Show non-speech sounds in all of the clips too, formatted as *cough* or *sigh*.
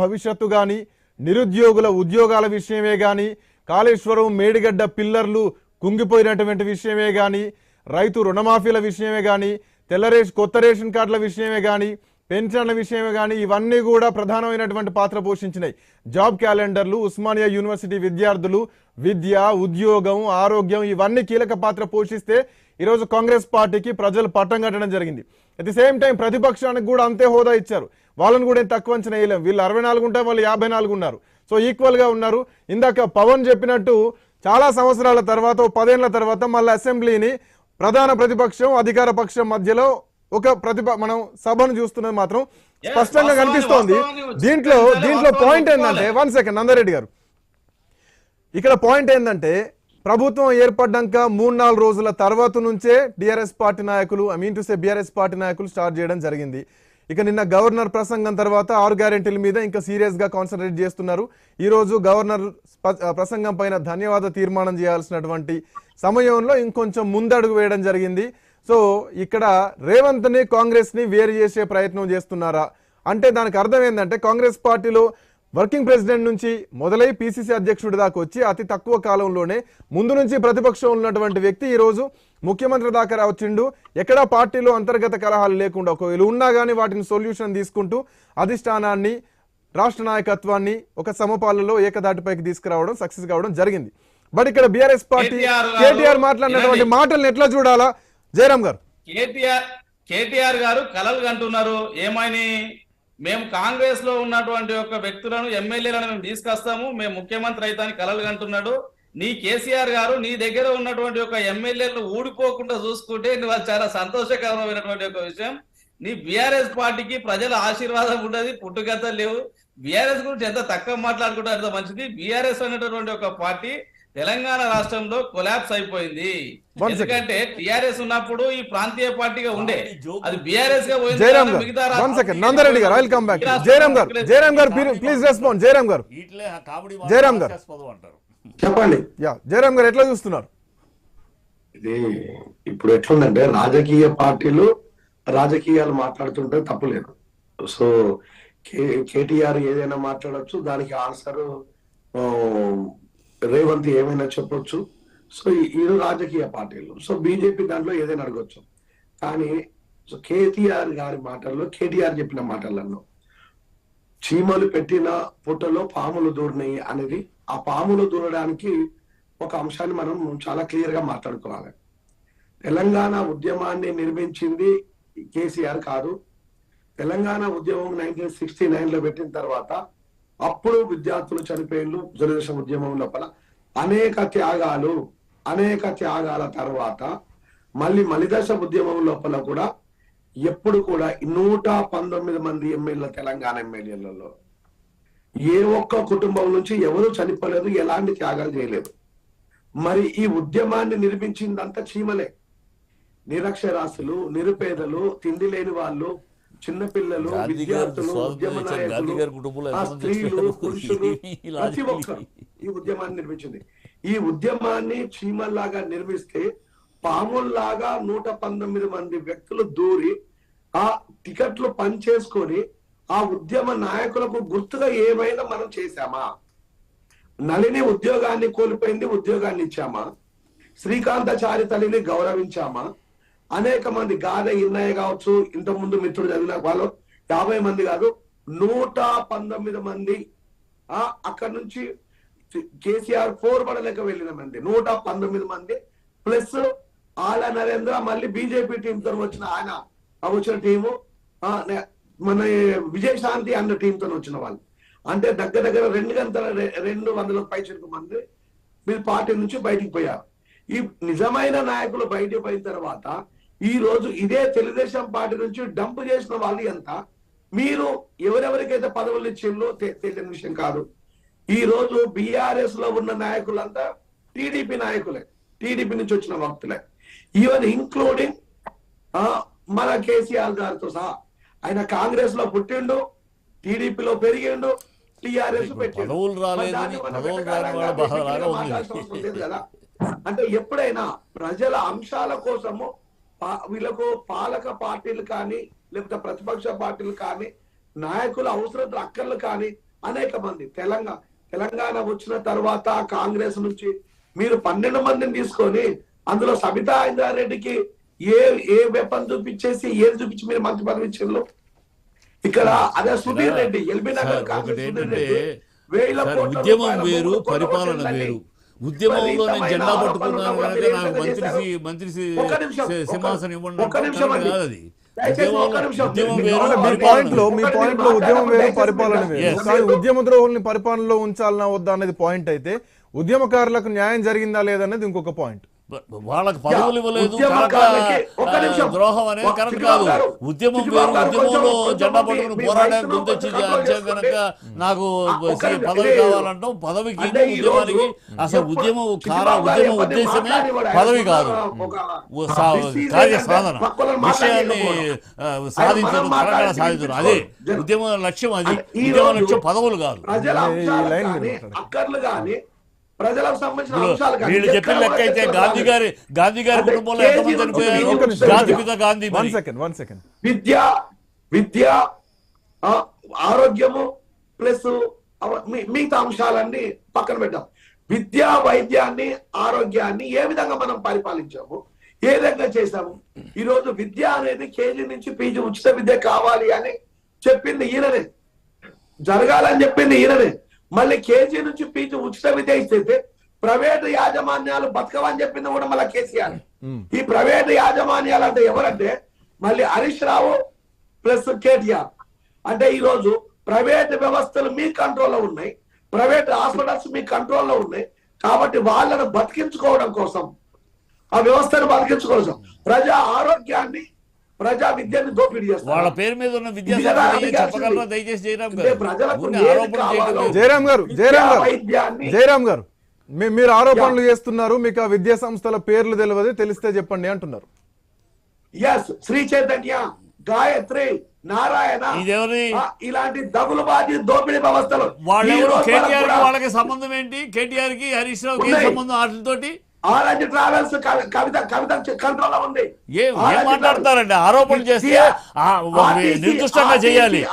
భవిష్యత్తు కానీ నిరుద్యోగుల ఉద్యోగాల విషయమే కానీ కాళేశ్వరం మేడిగడ్డ పిల్లర్లు కుంగిపోయినటువంటి విషయమే కానీ రైతు రుణమాఫీల విషయమే కానీ తెల్ల రేషన్ కొత్త రేషన్ కార్డుల విషయమే కానీ పెన్షన్ల విషయమే కానీ ఇవన్నీ కూడా ప్రధానమైనటువంటి పాత్ర పోషించినాయి. జాబ్ క్యాలెండర్లు ఉస్మానియా యూనివర్సిటీ విద్యార్థులు విద్య ఉద్యోగం ఆరోగ్యం ఇవన్నీ కీలక పాత్ర పోషిస్తే ఈరోజు కాంగ్రెస్ పార్టీకి ప్రజలు పట్టం కట్టడం జరిగింది. అట్ ది సేమ్ టైం ప్రతిపక్షానికి కూడా అంతే హోదా ఇచ్చారు. వాళ్ళని కూడా ఏం తక్కువ అంచనా వేయలేం. వీళ్ళు అరవై నాలుగు ఉంటే వాళ్ళు యాభై నాలుగు ఉన్నారు. సో ఈక్వల్గా ఉన్నారు. ఇందాక పవన్ చెప్పినట్టు చాలా సంవత్సరాల తర్వాత పదేళ్ళ తర్వాత మళ్ళీ అసెంబ్లీని ప్రధాన ప్రతిపక్షం అధికార పక్షం మధ్యలో ఒక ప్రతిప మనం సభను చూస్తున్నది మాత్రం స్పష్టంగా కనిపిస్తోంది. దీంట్లో దీంట్లో పాయింట్ ఏంటంటే. వన్ సెకండ్ నందారెడ్డి గారు. ఇక్కడ పాయింట్ ఏంటంటే ప్రభుత్వం ఏర్పడ్డాక మూడు నాలుగు రోజుల తర్వాత నుంచే డిఆర్ఎస్ పార్టీ నాయకులు I mean to say BRS party నాయకులు స్టార్ట్ చేయడం జరిగింది. ఇక నిన్న గవర్నర్ ప్రసంగం తర్వాత ఆరు గ్యారెంటీల మీద ఇంకా సీరియస్గా కాన్సన్ట్రేట్ చేస్తున్నారు. ఈరోజు గవర్నర్ ప్రసంగం పైన ధన్యవాద తీర్మానం చేయాల్సినటువంటి సమయంలో ఇంకొంచెం ముందడుగు వేయడం జరిగింది. సో ఇక్కడ రేవంత్ని కాంగ్రెస్ని వేరు చేసే ప్రయత్నం చేస్తున్నారా? అంటే దానికి అర్థం ఏంటంటే కాంగ్రెస్ పార్టీలో వర్కింగ్ ప్రెసిడెంట్ నుంచి మొదలై పిసిసి అధ్యక్షుడి దాకా వచ్చి అతి తక్కువ కాలంలోనే ముందు నుంచి ప్రతిపక్షం ఉన్నటువంటి వ్యక్తి ఈ రోజు ముఖ్యమంత్రి దాకా వచ్చిండు ఎక్కడా పార్టీలో అంతర్గత కలహాలు లేకుండా ఒకవేళ ఉన్నా కానీ వాటిని సొల్యూషన్ తీసుకుంటూ అధిష్టానాన్ని రాష్ట్ర నాయకత్వాన్ని ఒక సమపాలలో ఏకదాటిపైకి తీసుకురావడం సక్సెస్ కావడం జరిగింది. బట్ ఇక్కడ బీఆర్ఎస్ పార్టీ కేటీఆర్ మాట్లాడినటువంటి. మాటలను ఎట్లా చూడాలా? జయరామ్ గారు. కేటీఆర్ కేటీఆర్ గారు కలలు కంటున్నారు. ఏమని మేము కాంగ్రెస్లో ఉన్నటువంటి ఒక వ్యక్తులను ఎమ్మెల్యేలను మేము తీసుకొస్తాము. మేము ముఖ్యమంత్రి అయితాని కలలు కంటున్నాడు. నీ కేసీఆర్ గారు నీ దగ్గర ఉన్నటువంటి ఒక ఎమ్మెల్యేలను ఊడిపోకుండా చూసుకుంటే నువ్వు చాలా సంతోషకరమైనటువంటి ఒక విషయం. నీ బీఆర్ఎస్ పార్టీకి ప్రజల ఆశీర్వాదం ఉండదు పుట్టుకథలు లేవు. బీఆర్ఎస్ గురించి ఎంత తక్కువ మాట్లాడుకుంటే అంత మంచిది. బీఆర్ఎస్ అనేటటువంటి ఒక పార్టీ తెలంగాణ రాష్ట్రంలో కొలాప్స్ అయిపోయింది. ఎందుకంటే టిఆర్ఎస్ ఉన్నప్పుడు ఈ ప్రాంతీయ పార్టీగా ఉండే. అది బీఆర్ఎస్గా పోయింది జయరామ్ కానీ గారు మిగతా వన్ రాష్ట్రాలు సెకండ్ నందరెడ్డి గారు ఐ కమ్ బ్యాక్ జయరామ్ గారు జయరామ్ గారు ప్లీజ్ రెస్పాండ్ జయరామ్ గారు. జయరామ్ గారు. చెప్పండి. యా జయరామ్ గారు ఎట్లా చూస్తున్నారు? ఇది ఇప్పుడు ఎట్లుందంటే రాజకీయ పార్టీలు రాజకీయాలు మాట్లాడుతుంటే తప్పులేదు సో కే కేటీఆర్ ఏదైనా మాట్లాడొచ్చు దానికి ఆన్సర్ రేవంత్ ఏమైనా చెప్పొచ్చు? సో ఈ- రాజకీయ పార్టీలు. సో బీజేపీ దాంట్లో ఏదైనా అడగొచ్చు. కానీ సో కేటీఆర్ గారి మాటల్లో కేటీఆర్ చెప్పిన మాటలలో చీమలు పెట్టిన పుట్టలో పాములు దూరినాయి అనేది ఆ పాములు దూరడానికి ఒక అంశాన్ని మనం చాలా క్లియర్గా మాట్లాడుకోవాలి. తెలంగాణ ఉద్యమాన్ని నిర్మించింది కేసీఆర్ కాదు. తెలంగాణ ఉద్యమం నైన్టీన్ సిక్స్టీ నైన్లో పెట్టిన తర్వాత అప్పుడు విద్యార్థులు చనిపోయిన తెలుగుదేశం ఉద్యమం లోపల. అనేక త్యాగాలు అనేక త్యాగాల తర్వాత మళ్ళీ మలిదశ ఉద్యమం లోపల కూడా ఎప్పుడు కూడా నూట పంతొమ్మిది మంది ఎమ్మెల్యేల తెలంగాణ ఎమ్మెల్యేలలో ఏ ఒక్క కుటుంబం నుంచి ఎవరు చనిపోలేదు ఎలాంటి త్యాగాలు చేయలేదు. మరి ఈ ఉద్యమాన్ని నిర్మించిందంతా చీమలే. నిరక్షరాస్యులు నిరుపేదలు తిండి లేని వాళ్ళు చిన్నపిల్లలు విద్యార్థులు ఉద్యమ నాయకులు స్త్రీలు? *laughs* పురుషులు ఈ ప్రతి ఒక్కరు ఈ ఉద్యమాన్ని నిర్మించింది. ఈ ఉద్యమాన్ని చీమల్లాగా నిర్మిస్తే పాముల్లాగా నూట పంతొమ్మిది మంది వ్యక్తులు దూరి ఆ టికెట్లు పనిచేసుకొని ఆ ఉద్యమ నాయకులకు గుర్తుగా ఏమైనా మనం చేశామా? నళిని ఉద్యోగాన్ని కోల్పోయింది ఉద్యోగాన్ని ఇచ్చామా? శ్రీకాంతాచారి తల్లిని గౌరవించామా? అనేక మంది గాథ ఇన్నయ్య కావచ్చు ఇంతకుముందు మిత్రుడు చదివిన వాళ్ళు యాభై మంది కాదు నూట పంతొమ్మిది మంది ఆ అక్కడ నుంచి కేసీఆర్ ఫోర్ పడలేక వెళ్ళిన మంది నూట పంతొమ్మిది మంది ప్లస్ ఆల నరేంద్ర మళ్ళీ బీజేపీ టీం తో వచ్చిన ఆయన వచ్చిన టీము మన విజయశాంతి అన్న టీమ్తో వచ్చిన వాళ్ళు. అంటే దగ్గర దగ్గర రెండు గంటల రెండు వందల పైచలకు మంది మీరు పార్టీ నుంచి బయటికి పోయారు. ఈ నిజమైన నాయకులు బయటికి పోయిన తర్వాత ఈ రోజు ఇదే తెలుగుదేశం పార్టీ నుంచి డంప్ చేసిన వాళ్ళు ఎంత? మీరు ఎవరెవరికైతే పదవులు ఇచ్చిందో తెలియని విషయం కాదు. ఈ రోజు బీఆర్ఎస్లో ఉన్న నాయకులంతా టీడీపీ నాయకులే. టీడీపీ నుంచి వచ్చిన భక్తులే. ఈవెన్ ఇంక్లూడింగ్ మన కేసీఆర్ గారితో సహా. ఆయన కాంగ్రెస్లో పుట్టిండు టీడీపీలో పెరిగిండు టిఆర్ఎస్ పెట్టిండు. కదా. అంటే ఎప్పుడైనా ప్రజల అంశాల కోసము వీళ్ళకు పాలక పార్టీలు కానీ లేకపోతే ప్రతిపక్ష పార్టీలు కానీ నాయకుల అవసరం అక్కర్లు కానీ అనేక మంది. తెలంగాణ తెలంగాణ వచ్చిన తర్వాత కాంగ్రెస్ నుంచి మీరు పన్నెండు మందిని తీసుకొని అందులో సబితా ఇంద్రారెడ్డికి ఏ ఏ వెపన్ చూపించేసి ఏది చూపించి మీరు మంత్రి పదవి ఇచ్చిండ్రు ఇక్కడ అదే సుధీర్ రెడ్డి ఎల్బీ నగర్ కాంగ్రెస్ వేల ఉద్యమం వేరు పరిపాలన వేరు. ఉద్యమంలో నేను జెండా పట్టుకున్నాను మీరు నాకు మంత్రి? మంత్రి సింహాసనం ఇవ్వండి అంటే. కాదు అది. ఉద్యమం మీరు వేరు అంటే మీ పరిపాలన పాయింట్లో మీ ఒకటి పాయింట్లో మీరు ఉద్యమం వేరు మాట్లాడడం పరిపాలన దయచేసి వేరు Yes. కానీ ఉద్యమ ద్రోహుల్ని పరిపాలనలో ఉంచాలనా వద్దా అనేది పాయింట్ అయితే ఉద్యమకారులకు న్యాయం జరిగిందా లేదనేది ఇంకొక పాయింట్ వాళ్ళకి పదవులు ఇవ్వలేదు. ద్రోహం అనేది కరెక్ట్ కాదు. ఉద్యమం వేరు ఉద్యమంలో జెండా పట్టుకుని మీ పోరాడే వయసును గుంతెచ్చి కొంచెం కంట్రోల్ అంచే కనుక. నాకు. పదవి. కావాలంటాం. పదవికి ఉద్యమానికి అసలు ఉద్యమం కార ఉద్యమ ఉద్దేశమే పదవి కాదు. కార్య సాధన. విషయాన్ని సాధించడం మాట్లాడి సాధించడం. అదే ఉద్యమ లక్ష్యం అది. ఉద్యమ లక్ష్యం పదవులు కాదు. ప్రజలకు సంబంధించిన అంశాలు వీళ్ళు చెప్పిన లెక్క అయితే గాంధీ గారి గాంధీ గారి కుటుంబంలో ఎంతమంది చనిపోయారు? జాతిపిత Gandhi one. Second one second విద్య విద్య ఆ, ఆరోగ్యము ప్లస్ మిగతా అంశాలన్నీ పక్కన పెట్టాం. విద్య వైద్యాన్ని ఆరోగ్యాన్ని ఏ విధంగా మనం పరిపాలించాము? ఏ విధంగా చేశాము? ఈ రోజు విద్య అనేది కేజీ నుంచి పీజీ ఉచిత విద్య కావాలి అని చెప్పింది ఈయననే. జరగాలని చెప్పింది ఈయననే. మళ్ళీ కేజీ నుంచి పీజీ ఉచిత విద్య ఇస్తే ప్రైవేటు యాజమాన్యాలు బతకవని చెప్పింది కూడా మళ్ళీ కేసీఆర్. ఈ ప్రైవేటు యాజమాన్యాలు అంటే ఎవరంటే మళ్ళీ హరీష్ రావు ప్లస్ కేటీఆర్. అంటే ఈ రోజు ప్రైవేట్ వ్యవస్థలు మీ కంట్రోల్లో ఉన్నాయి ప్రైవేట్ హాస్పిటల్స్ మీ కంట్రోల్లో ఉన్నాయి కాబట్టి వాళ్ళను బతికించుకోవడం కోసం ఆ వ్యవస్థను బతికించుకోవడం ప్రజా ఆరోగ్యాన్ని ప్రజా విద్యని దోపిడీ వాళ్ళ చేస్తారు పేరు మీద ఉన్న విద్యా. చెప్పగలరా దయచేసి జయరామ్ గారు. జయరామ్ గారు జయరామ్ గారు జయరామ్ గారు మీరు ఆరోపణలు చేస్తున్నారు మీకు ఆ విద్యా సంస్థల పేర్లు తెలియదు తెలిస్తే చెప్పండి అంటున్నారు. ఎస్ శ్రీ చైతన్య గాయత్రి నారాయణ ఇలాంటి దగులుబాజీ దోపిడీ వ్యవస్థలు వాళ్ళకి సంబంధం ఏంటి? కేటీఆర్కి హరీష్ ఉన్నాయి. సంబంధం? వాటితోటి ఆరెంజ్ ట్రావెల్స్ కవి- కవిత కవిత కంట్రోల్లో ఉంది. మాట్లాడతారండి? ఆరోపణ చేస్తే నిర్దిష్టంగా చేయాలి.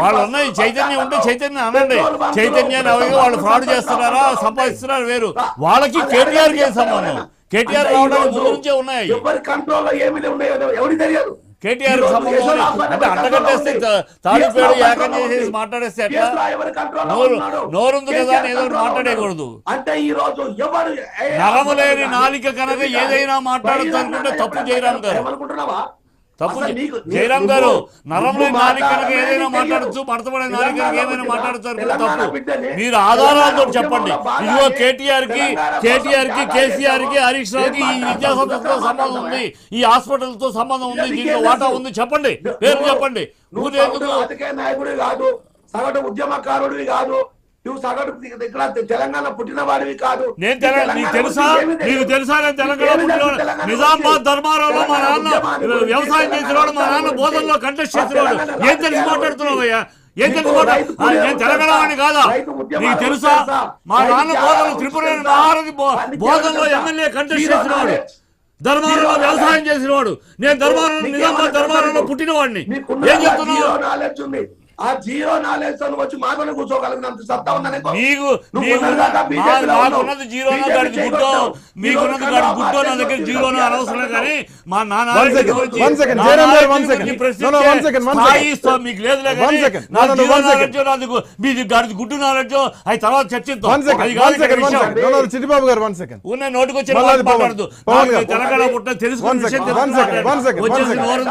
వాళ్ళు ఉన్నాయి చైతన్యం ఉంటే చైతన్యం అనండి. చైతన్యాన్ని అవి వాళ్ళు ఫ్రాడ్ చేస్తున్నారా? సంపాదిస్తున్నారా? వేరు. వాళ్ళకి కేటీఆర్కి సంబంధం కేటీఆర్ రావడానికి ముందు నుంచే ఉన్నాయి. ఎవరి కంట్రోల్లో ఏమి ఉన్నాయో ఎవరికి తెలియదు. కేటీఆర్ అంటే కంట్రోల్లో అంటగట్టేస్తే ఉంది. తా- తాడిపేడు కంట్రోల్లో చేసేసి. మాట్లాడేస్తే ఎట్లా నోరు-? నోరుంది కదా ఏదో. ఉన్నాడు. అంటే ఈ రోజు ఎవరు ఏ నరము లేని హాస్పిటల్ నాలిక కానీ, కనుక కానీ, ఏదైనా మాట్లాడొచ్చు అనుకుంటే తప్పు జయరామ్ గారు. తప్పు అసలు జై- నీకు- నీ- జయరామ్ నువ్వు- గారు నరం నువ్వు లేని నాలిక కనుక మాట్లాడమే ఏదైనా మాట్లాడచ్చు తెలియదు. మడతపడే నాలిక కనుక తెలంగాణ ఏమైనా తెలంగాణ తప్పు. మీరు ఆధారాలతో చెప్పండి. ఇదిగో కేటీఆర్కి కేటీఆర్కి కేసీఆర్కి. హరీష్ రావు కి ఈ ఏం విద్యా మాట్లాడతావు? సంస్థతో సంబంధం ఉంది. ఈ హాస్పిటల్తో సంబంధం ఉంది. దీంట్లో వాటా? ఉంది చెప్పండి. పేరు చెప్పండి. నువ్వు రాజకీయ నాయకుడివి కాదు. సగటు ఉద్యమకారుడివి కాదు. నువ్వు సగటు ఇక్కడ తెలంగాణ పుట్టిన వాడివి కాదు. నేను నీకు తెలుసా. నీకు నేను తెలంగాణ నిజామాబాద్ మా నాన్న వ్యవసాయం చేసేవాడు మా నాన్న బోధనలో కంటెస్ట్ ఏం తెలిసి రాజకీయాల మాట్లాడుతున్నావయ్యా ఏం నీకు తెలిసి మాట్లా- రైతు ఆ, కూలీల నేను గురించి తెలంగాణ వాడిని కాదా? నీకు తెలుసా? మా నాన్న బోధనలు త్రిపుర బోధనలో? ఎమ్మెల్యే కంటెస్ట్ చేసినవాడు. ధర్మారంలో వ్యవసాయం. చేసినవాడు నేను నిజామాబాద్ ధర్మారంలో తెలుసా? పుట్టినవాడిని. ఏం చెప్తున్నావు? ఆ జీరో నాలెడ్జ్తో వచ్చి మాతోనే కూర్చోగలిగినంత సత్తా ఉందని నీకు. నాకున్నది గాడి గుడ్డో. మీకున్నది గుడ్డో నా దగ్గర వచ్చి జీరోనో BJP అనవసరం కానీ మా నాన్న గారు, మీకు లేదులే జీరో మీది గాడి గుడ్డు నాలెడ్జో అది తర్వాత చర్చిద్దాం. చిట్టిబాబు గారు వన్ సెకండ్ ఉన్న నోటికి పవన్. మాట్లాడదు. గారు. తెలంగాణ పుట్టిన తెలుసుకున్న One విషయం one వచ్చేసి గారు,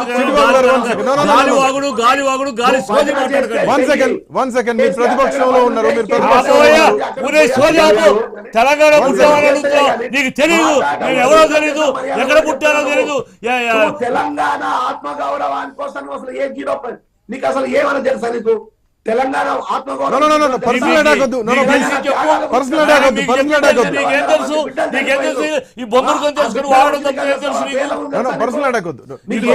గాలి. వాగుడు గాలి వాగుడు గాలి సోది వన్ సెకండ్ వన్ సెకండ్ మీరు ప్రతిపక్షంలో ఉన్నారు మీరు తెలంగాణ నీకు తెలియదు నేను ఎవరో తెలియదు ఎక్కడ తెలియదు తెలంగాణ ఆత్మగౌరవాని కోసం అసలు ఏ జీరో అసలు ఏమని తెలుసా తెలంగాణ ఈ తెలుసుకుని వాడడం తప్ప ఏం తెలుసు నీకు?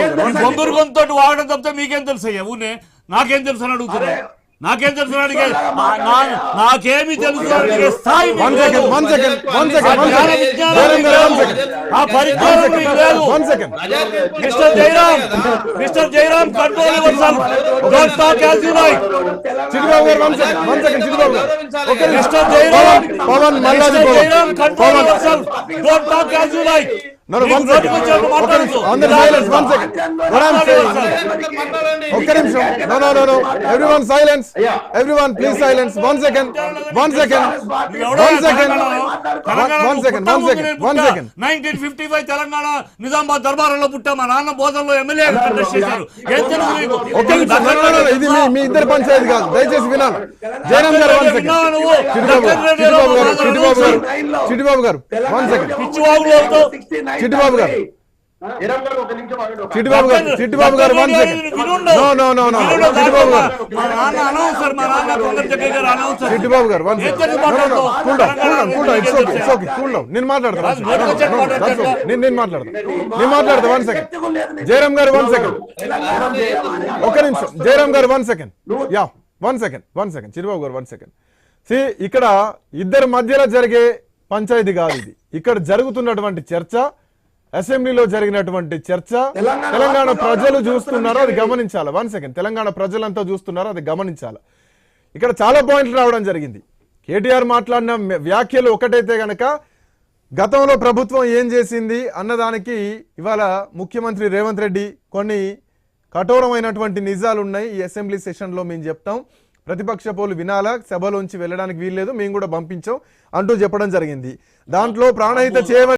వాడడం తప్ప మీకేం తెలుసు అయ్యా ఊనే నాకేం తెలుసు అని అడుగుతున్నా? నాకేం తెలుసు అడిగే నాకేమి తెలుసు అడిగే స్థాయి ఆ పరిజ్ఞానం మీకు లేదు. Mister Jayaram Mister Jayaram control yourself don't talk as you like Chirubabu గారు one second one second Chirubabu గారు. ఒక నిమిషం. Mister Jayaram Pavan Malladi Pavan. Control Pavan. Yourself don't talk as you like No, no, one second. silence, one second. What I'm saying, Telangana Nizamabad దర్బారంలో పుట్టా. మా నాన్న బోధనలో MLA contest చేశారు. ఏం తెలుసు మీకు? ఒక్క నిమిషం no, no, no, no, ఇది మీ మీ ఇద్దరు పంచాయతీ కాదు. దయచేసి వినాలి. జయరామ్ గారు వన్ సెకండ్? చిటిబాబు గారు చిటిబాబు గారు చిటిబాబు గారు చిటిబాబు గారు వన్ సెకండ్ పిచ్చివాగులు. చిట్టిబాబు గారు. చిట్టిబాబు గారు చిట్టిబాబు గారు వన్ సెకండ్ వినుండు. నో నో నో నో వినుండు. చిట్టిబాబు మా గారు Chittibabu one second? Cool down cool down cool down it's okay it's okay cool down నేను. నేను నేను మాట్లాడతాను. నేను మాట్లాడతా వన్ సెకండ్ జయరామ్ గారు వన్ సెకండ్ ఒక నిమిషం. జయరామ్ గారు one second yeah one second one second Chirubabu గారు వన్ సెకండ్ సి ఇక్కడ ఇద్దరి మధ్యలో జరిగే పంచాయతీ కాదు ఇది. ఇక్కడ జరుగుతున్నటువంటి చర్చ అసెంబ్లీలో జరిగినటువంటి చర్చ తెలంగాణ ప్రజలు చూస్తున్నారో? అది గమనించాలి? One second. తెలంగాణ ప్రజలంతా చూస్తున్నారో? అది గమనించాలి? ఇక్కడ చాలా పాయింట్లు రావడం జరిగింది. కేటీఆర్ మాట్లాడిన వ్యాఖ్యలు ఒకటైతే గనక గతంలో ప్రభుత్వం ఏం చేసింది అన్నదానికి ఇవాళ ముఖ్యమంత్రి రేవంత్ రెడ్డి కొన్ని కఠోరమైనటువంటి నిజాలు ఉన్నాయి ఈ అసెంబ్లీ సెషన్లో మేము చెప్తాం. ప్రతిపక్ష పోలు వినాలా? సభలోంచి వెళ్ళడానికి వీల్లేదు. మేము కూడా పంపించాం అంటూ చెప్పడం జరిగింది. దాంట్లో ప్రాణహిత చేయవ